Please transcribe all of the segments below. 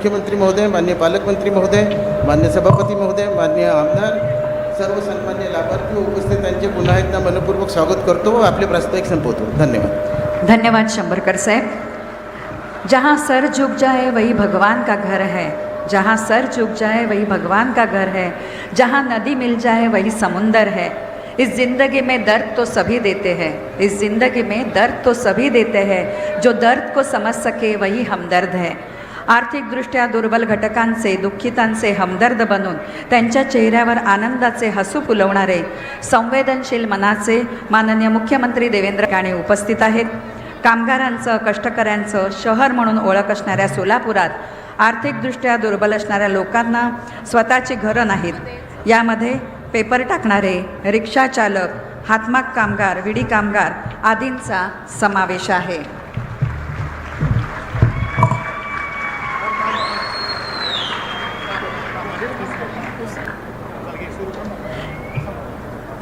मुख्यमंत्री महोदय मान्य पालकमंत्री महोदय मान्य सभापती महोदय मान्य आमदार, सर्व सन्मान्य लाभार्थी उपस्थित पुन्हा एकदा मनपूर्वक स्वागत करतो आपले प्रास्ताविक संपवतो. धन्यवाद. धन्यवाद शंभरकर साहब. जहाँ सर झुक जाए, वही भगवान का घर है. जहाँ सर झुक जाए, वही भगवान का घर है. जहाँ नदी मिल जाए, वही समुंदर है. इस ज़िंदगी में दर्द तो सभी देते हैं. इस ज़िंदगी में दर्द तो सभी देते हैं. जो दर्द को समझ सके, वही हमदर्द है. आर्थिकदृष्ट्या दुर्बल घटकांचे दुःखितांचे हमदर्द बनून त्यांच्या चेहऱ्यावर आनंदाचे हसू फुलवणारे संवेदनशील मनाचे माननीय मुख्यमंत्री देवेंद्र गाणे उपस्थित आहेत. कामगारांचं कष्टकऱ्यांचं शहर म्हणून ओळख असणाऱ्या सोलापुरात आर्थिकदृष्ट्या दुर्बल असणाऱ्या लोकांना स्वतःची घरं नाहीत. यामध्ये पेपर टाकणारे रिक्षाचालक हातमाग कामगार विडी कामगार आदींचा समावेश आहे.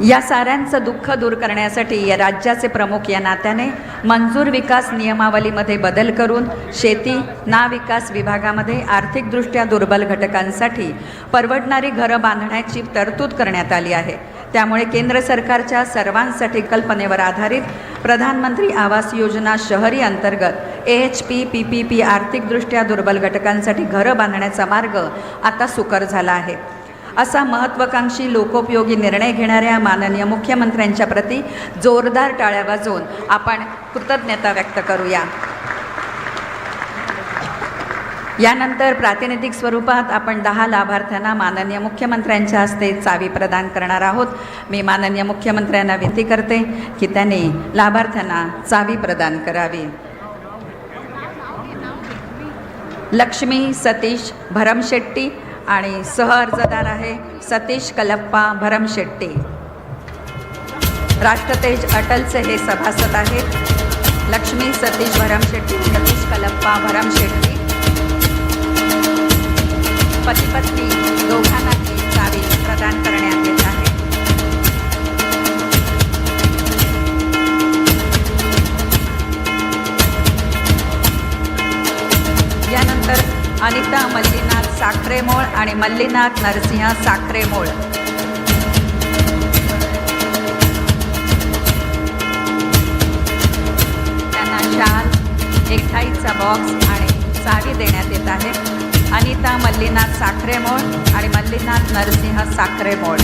या साऱ्यांचं दुःख दूर करण्यासाठी या राज्याचे प्रमुख या नात्याने मंजूर विकास नियमावलीमध्ये बदल करून शेती ना विकास विभागामध्ये आर्थिकदृष्ट्या दुर्बल घटकांसाठी परवडणारी घरं बांधण्याची तरतूद करण्यात आली आहे. त्यामुळे केंद्र सरकारच्या सर्वांसाठी कल्पनेवर आधारित प्रधानमंत्री आवास योजना शहरी अंतर्गत A H P P P P आर्थिकदृष्ट्या दुर्बल घटकांसाठी घरं बांधण्याचा मार्ग आता सुकर झाला आहे. असा महत्त्वाकांक्षी लोकोपयोगी निर्णय घेणाऱ्या माननीय मुख्यमंत्र्यांच्या प्रती जोरदार टाळ्या वाजवून आपण कृतज्ञता व्यक्त करूया. यानंतर प्रातिनिधिक स्वरूपात आपण दहा लाभार्थ्यांना माननीय मुख्यमंत्र्यांच्या हस्ते चावी प्रदान करणार आहोत. मी माननीय मुख्यमंत्र्यांना विनंती करते की त्यांनी लाभार्थ्यांना चावी प्रदान करावी. लक्ष्मी सतीश भरमशेट्टी आणि सह अर्जदार आहे सतीश कलप्पा भरमशेट्टी राष्ट्रतेज अटलचे हे सभासद आहेत. लक्ष्मी सतीश भरमशेट्टी सतीश कलप्पा भरमशेट्टी पतीपत्नी दोघांनाही चावी प्रदान करण्यात येत आहे. यानंतर अनिता मल्लीनाथ साखरेमोळ आणि मल्लीनाथ नरसिंह साखरेमोळ. त्यांना शाल एकठाईचा बॉक्स आणि चावी देण्यात येत आहे. अनिता मल्लीनाथ साखरेमोळ आणि मल्लीनाथ नरसिंह साखरेमोळ.